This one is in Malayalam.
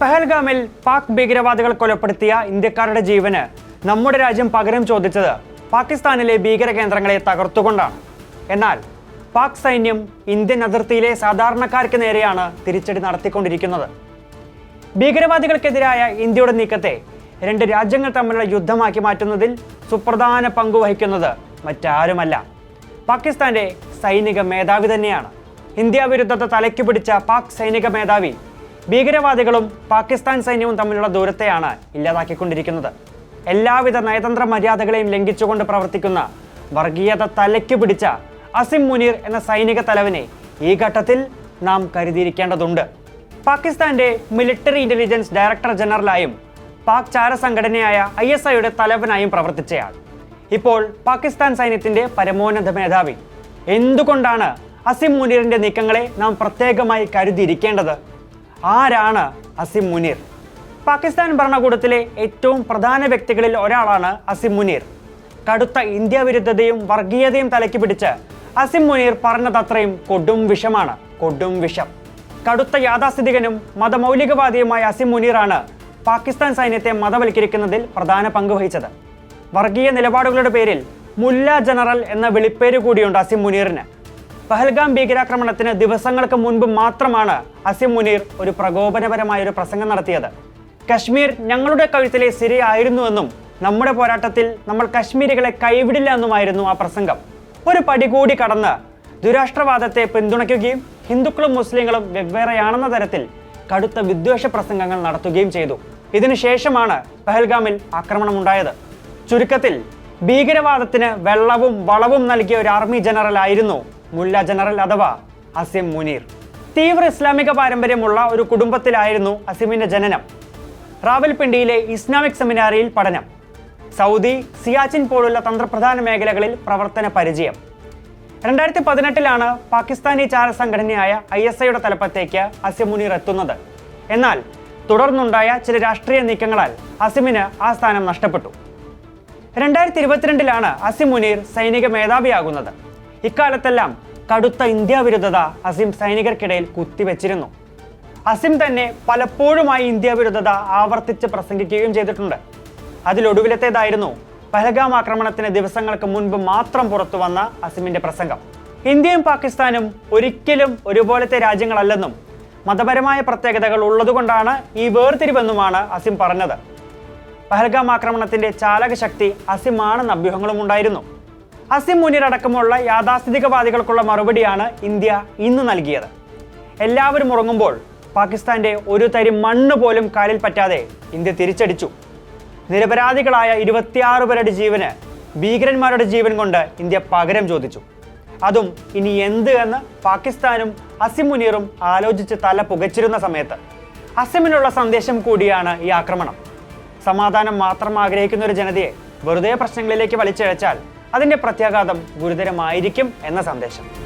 പഹൽഗാമിൽ പാക് ഭീകരവാദികൾ കൊലപ്പെടുത്തിയ ഇന്ത്യക്കാരുടെ ജീവന് നമ്മുടെ രാജ്യം പകരം ചോദിച്ചത് പാകിസ്ഥാനിലെ ഭീകര കേന്ദ്രങ്ങളെ തകർത്തുകൊണ്ടാണ്. എന്നാൽ പാക് സൈന്യം ഇന്ത്യൻ അതിർത്തിയിലെ സാധാരണക്കാർക്ക് നേരെയാണ് തിരിച്ചടി നടത്തിക്കൊണ്ടിരിക്കുന്നത്. ഭീകരവാദികൾക്കെതിരായ ഇന്ത്യയുടെ നീക്കത്തെ രണ്ട് രാജ്യങ്ങൾ തമ്മിലുള്ള യുദ്ധമാക്കി മാറ്റുന്നതിൽ സുപ്രധാന പങ്ക് വഹിക്കുന്നത് മറ്റാരുമല്ല. പാകിസ്ഥാന്റെ സൈനിക മേധാവി തന്നെയാണ്. ഇന്ത്യ വിരുദ്ധത തലയ്ക്ക് പിടിച്ച പാക് സൈനിക മേധാവി ഭീകരവാദികളും പാകിസ്ഥാൻ സൈന്യവും തമ്മിലുള്ള ദൂരത്തെയാണ് ഇല്ലാതാക്കിക്കൊണ്ടിരിക്കുന്നത്. എല്ലാവിധ നയതന്ത്ര മര്യാദകളെയും ലംഘിച്ചുകൊണ്ട് പ്രവർത്തിക്കുന്ന വർഗീയത തലയ്ക്ക് പിടിച്ച അസിം മുനീർ എന്ന സൈനിക തലവനെ ഈ ഘട്ടത്തിൽ നാം കരുതിയിരിക്കേണ്ടതുണ്ട്. പാകിസ്ഥാന്റെ മിലിറ്ററി ഇന്റലിജൻസ് ഡയറക്ടർ ജനറലായും പാക് ചാര സംഘടനയായ ഐ എസ് ഐയുടെ തലവനായും പ്രവർത്തിച്ചയാൾ. ഇപ്പോൾ പാകിസ്ഥാൻ സൈന്യത്തിന്റെ പരമോന്നത മേധാവി. എന്തുകൊണ്ടാണ് അസിം മുനീറിന്റെ നീക്കങ്ങളെ നാം പ്രത്യേകമായി കരുതിയിരിക്കേണ്ടത്? ആരാണ് അസിം മുനീർ? പാകിസ്ഥാൻ ഭരണകൂടത്തിലെ ഏറ്റവും പ്രധാന വ്യക്തികളിൽ ഒരാളാണ് അസിം മുനീർ. കടുത്ത ഇന്ത്യ വിരുദ്ധതയും വർഗീയതയും തലയ്ക്ക് പിടിച്ച് അസിം മുനീർ പറഞ്ഞതത്രയും കൊടും വിഷമാണ് കൊടും വിഷം. കടുത്ത യാഥാസ്ഥിതികനും മതമൗലികവാദിയുമായ അസിം മുനീറാണ് പാകിസ്ഥാൻ സൈന്യത്തെ മതവൽക്കരിക്കുന്നതിൽ പ്രധാന പങ്ക് വഹിച്ചത്. വർഗീയ നിലപാടുകളുടെ പേരിൽ മുല്ല ജനറൽ എന്ന വിളിപ്പേര് കൂടിയുണ്ട് അസിം മുനീറിന്. പഹൽഗാം ഭീകരാക്രമണത്തിന് ദിവസങ്ങൾക്ക് മുൻപ് മാത്രമാണ് അസിം മുനീർ ഒരു പ്രകോപനപരമായ ഒരു പ്രസംഗം നടത്തിയത്. കശ്മീർ ഞങ്ങളുടെ കഴുത്തിലെ സിരയായിരുന്നുവെന്നും നമ്മുടെ പോരാട്ടത്തിൽ നമ്മൾ കശ്മീരികളെ കൈവിടില്ല എന്നുമായിരുന്നു ആ പ്രസംഗം. ഒരു പടി കൂടി കടന്ന് ദുരാഷ്ട്രവാദത്തെ പിന്തുണയ്ക്കുകയും ഹിന്ദുക്കളും മുസ്ലിങ്ങളും വെവ്വേറെയാണെന്ന തരത്തിൽ കടുത്ത വിദ്വേഷ പ്രസംഗങ്ങൾ നടത്തുകയും ചെയ്തു. ഇതിനുശേഷമാണ് പഹൽഗാമിൽ ആക്രമണമുണ്ടായത്. ചുരുക്കത്തിൽ ഭീകരവാദത്തിന് വെള്ളവും വളവും നൽകിയ ഒരു ആർമി ജനറൽ ആയിരുന്നു മുല്ല ജനറൽ അഥവാ അസിം മുനീർ. തീവ്ര ഇസ്ലാമിക പാരമ്പര്യമുള്ള ഒരു കുടുംബത്തിലായിരുന്നു അസിമിന്റെ ജനനം. റാവൽപിണ്ടിയിലെ ഇസ്ലാമിക് സെമിനാരിയിൽ പഠനം. സൗദി സിയാച്ചിൻ പോലുള്ള തന്ത്രപ്രധാന മേഖലകളിൽ പ്രവർത്തന പരിചയം. രണ്ടായിരത്തി പതിനെട്ടിലാണ് പാകിസ്ഥാനി ചാര സംഘടനയായ ഐ എസ് ഐയുടെ തലപ്പത്തേക്ക് അസിം മുനീർ എത്തുന്നത്. എന്നാൽ തുടർന്നുണ്ടായ ചില രാഷ്ട്രീയ നീക്കങ്ങളാൽ അസിമിന് ആ സ്ഥാനം നഷ്ടപ്പെട്ടു. രണ്ടായിരത്തി ഇരുപത്തിരണ്ടിലാണ് അസിം മുനീർ സൈനിക മേധാവിയാകുന്നത്. ഇക്കാലത്തെല്ലാം കടുത്ത ഇന്ത്യ വിരുദ്ധത അസിം സൈനികർക്കിടയിൽ കുത്തിവെച്ചിരുന്നു. അസിം തന്നെ പലപ്പോഴുമായി ഇന്ത്യ വിരുദ്ധത ആവർത്തിച്ച് പ്രസംഗിക്കുകയും ചെയ്തിട്ടുണ്ട്. അതിലൊടുവിലത്തേതായിരുന്നു പഹൽഗാം ആക്രമണത്തിന് ദിവസങ്ങൾക്ക് മുൻപ് മാത്രം പുറത്തു വന്ന അസിമിന്റെ പ്രസംഗം. ഇന്ത്യയും പാകിസ്ഥാനും ഒരിക്കലും ഒരുപോലത്തെ രാജ്യങ്ങളല്ലെന്നും മതപരമായ പ്രത്യേകതകൾ ഉള്ളതുകൊണ്ടാണ് ഈ വേർതിരിവെന്നുമാണ് അസിം പറഞ്ഞത്. പഹൽഗാം ആക്രമണത്തിന്റെ ചാലകശക്തി ശക്തി അസിമാണെന്ന് അഭ്യൂഹങ്ങളും ഉണ്ടായിരുന്നു. അസിം മുനീർ അടക്കമുള്ള യാഥാസ്ഥിതികവാദികൾക്കുള്ള മറുപടിയാണ് ഇന്ത്യ ഇന്ന് നൽകിയത്. എല്ലാവരും ഉറങ്ങുമ്പോൾ പാകിസ്ഥാന്റെ ഒരു തരി മണ്ണ് പോലും കാലിൽ പറ്റാതെ ഇന്ത്യ തിരിച്ചടിച്ചു. നിരപരാധികളായ ഇരുപത്തിയാറ് പേരുടെ ജീവന് ഭീകരന്മാരുടെ ജീവൻ കൊണ്ട് ഇന്ത്യ പകരം ചോദിച്ചു. അതും ഇനി എന്ത് എന്ന് പാകിസ്ഥാനും അസിം മുനീറും ആലോചിച്ച് തല പുകച്ചിരുന്ന സമയത്ത്. അസിമിനുള്ള സന്ദേശം കൂടിയാണ് ഈ ആക്രമണം. സമാധാനം മാത്രം ആഗ്രഹിക്കുന്ന ഒരു ജനതയെ വെറുതെ പ്രശ്നങ്ങളിലേക്ക് വലിച്ചിഴച്ചാൽ അതിന്റെ പ്രത്യാഘാതം ഗുരുതരമായിരിക്കും എന്ന സന്ദേശം.